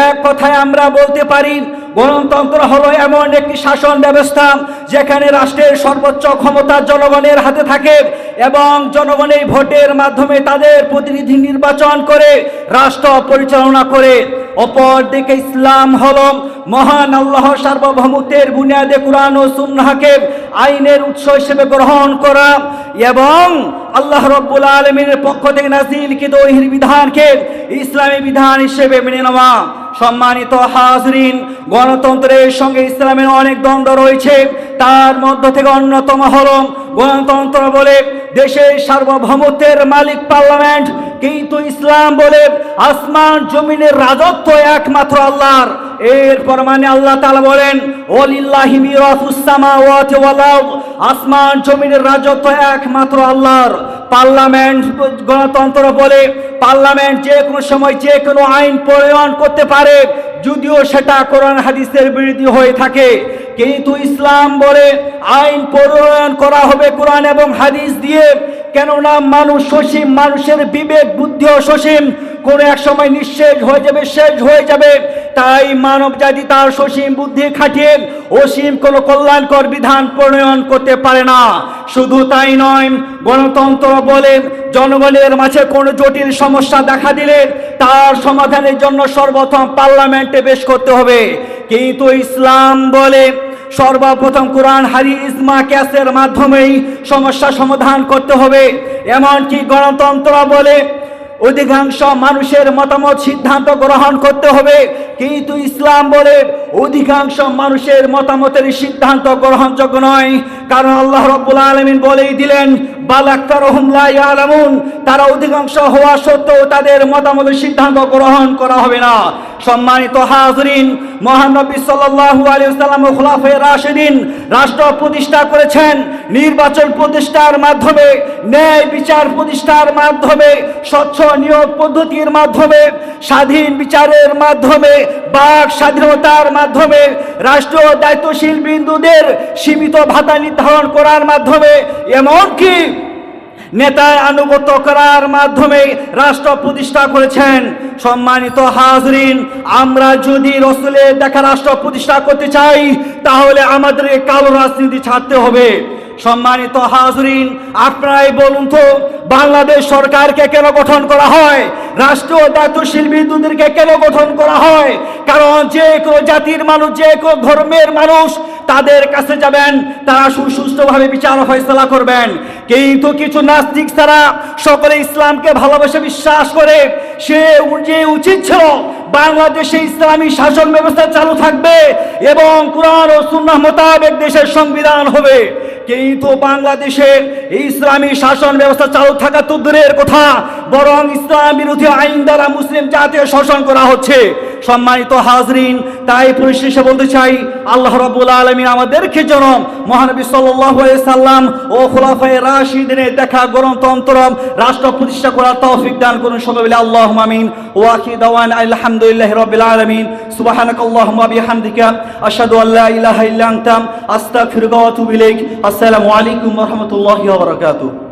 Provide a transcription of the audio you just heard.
এক কথায় আমরা বলতে পারি, গণতন্ত্র হলো এমন একটি শাসন ব্যবস্থা যেখানে রাষ্ট্রের সর্বোচ্চ ক্ষমতা জনগণের হাতে থাকে এবং জনগণের ভোটের মাধ্যমে তাদের প্রতিনিধি নির্বাচন করে, রাষ্ট্র পরিচালনা করে। অপরদিকে ইসলাম হলো মহান আল্লাহ সার্বভৌমত্বের বুনিয়াদে কোরআন ও সুন্নাহকে আইনের উৎস হিসেবে গ্রহণ করা এবং আল্লাহ রব্বুল আলমিনের পক্ষ থেকে নাজিলকৃত ওহির বিধানকে ইসলামী বিধান হিসেবে মেনে নেওয়া। সম্মানিত হাজরিন, গণতন্ত্রের সঙ্গে ইসলামের অনেক দ্বন্দ্ব রয়েছে। তার মধ্য থেকে অন্যতম হল গণতন্ত্র বলে দেশের সার্বভৌমত্বের মালিক পার্লামেন্ট। কিন্তু ইসলাম বলে আসমান জমিনের রাজত্ব একমাত্র আল্লাহর। এরপর মানে আল্লাহ তাআলা বলেন আসমান জমিনের রাজত্ব একমাত্র আল্লাহর। পার্লামেন্ট গণতন্ত্র বলে পার্লামেন্ট যে কোনো সময় যে কোনো আইন প্রণয়ন করতে পারে, যদিও সেটা কোরআন হাদিসের বিরোধী হয়ে থাকে। কিন্তু ইসলাম বলে আইন প্রণয়ন করা হবে কোরআন এবং হাদিস দিয়ে, কেননা মানুষ সসীম, মানুষের বিবেক, বুদ্ধি ও সসীম কোনো এক সময় নিঃশেষ হয়ে যাবে, শেষ হয়ে যাবে। তাই মানব জাতি তার সসীম বুদ্ধি খাটিয়ে অসীম কোনো কল্যাণকর বিধান প্রণয়ন করতে পারে না। শুধু তাই নয়, গণতন্ত্র বলে জনগণের মাঝে কোনো জটিল সমস্যা দেখা দিলে তার সমাধানের জন্য সর্বপ্রথম পার্লামেন্টে পেশ করতে হবে। কিন্তু ইসলাম বলে সর্বপ্রথম কোরআন হারি ইসমা ক্যাসের মাধ্যমেই সমস্যা সমাধান করতে হবে। এমনকি গণতন্ত্র বলে অধিকাংশ মানুষের মতামত সিদ্ধান্ত গ্রহণ করতে হবে। কিন্তু ইসলাম বলে অধিকাংশ মানুষের মতামতের সিদ্ধান্ত গ্রহণযোগ্য নয়। কারণ আল্লাহ রব্বুল আলমিন বলেই দিলেন তারা অধিকাংশ হওয়া সত্ত্বেও তাদের মতামতের সিদ্ধান্ত গ্রহণ করা হবে না। সম্মানিত হাজরিন মহানবী আলাইহি সাল্লাম ও খুলাফায়ে রাষ্ট্র প্রতিষ্ঠা করেছেন। নির্বাচন প্রতিষ্ঠার মাধ্যমে, ন্যায় বিচার প্রতিষ্ঠার মাধ্যমে, স্বচ্ছ নিয়োগ পদ্ধতির মাধ্যমে, স্বাধীন বিচারের মাধ্যমে, বাক স্বাধীনতার মাধ্যমে রাষ্ট্রীয় দায়িত্বশীল বিন্দুদের সীমিত ভাতা নির্ধারণ করার মাধ্যমে, এমনকি নেতায় আনুগত করার মাধ্যমে রাষ্ট্র প্রতিষ্ঠা করেছেন। সম্মানিত হাজরিন, আমরা যদি রসুলের দেখা রাষ্ট্র প্রতিষ্ঠা করতে চাই, তাহলে আমাদের কালো রাজনীতি ছাড়তে হবে। সম্মানিত হাজরিন, আপনারাই বলুন তো, বাংলাদেশ সরকারকে কেন গঠন করা হয়? রাষ্ট্রীয় দায়িত্বশীল বিন্দুদেরকে কেন গঠন করা হয়? কারণ যে কোনো জাতির মানুষ, যে কোনো ধর্মের মানুষ তাদের কাছে যাবেন, তারা সুসুস্থভাবে বিচার ফয়সলা করবেন। কিন্তু কিছু নাস্তিক ছাড়া সকলে ইসলামকে ভালোবেসে বিশ্বাস করে, সে যে উচিত ছিল বাংলাদেশে ইসলামী শাসন ব্যবস্থা চালু থাকবে এবং কোরআন ও সুন্নাহ মোতাবেক দেশের সংবিধান হবে। কিন্তু বাংলাদেশের ইসলামী শাসন ব্যবস্থা চালু থাকা তো দূরের কথা, বরং ইসলাম বিরোধী আইন দ্বারা মুসলিম জাতীয় শাসন করা হচ্ছে। সম্মানিত হাজরিন, তাই পরিশেষে বলতে চাই, আল্লাহ রাব্বুল আলামিন আমাদেরকে যেন মহানবী সাল্লাম ও খোলাফায়ে রাশিদিনের দেখা গণতন্ত্র রাষ্ট্র প্রতিষ্ঠা করার তৌফিক দান করুন সবাই বলে আল্লাহুম্মা আমিন। ওয়া আখির দাওয়ান আলহামদুলিল্লাহি রাব্বিল আলামিন। সুবহানাকাল্লাহুম্মা বিহামদিকা, আশহাদু আল্লা ইলাহা ইল্লা আনতা, আস্তাগফিরুকা ওয়া আতুবু ইলাইক। আসসালামু আলাইকুম রাহমাতুল্লাহি বারাকাতুহু।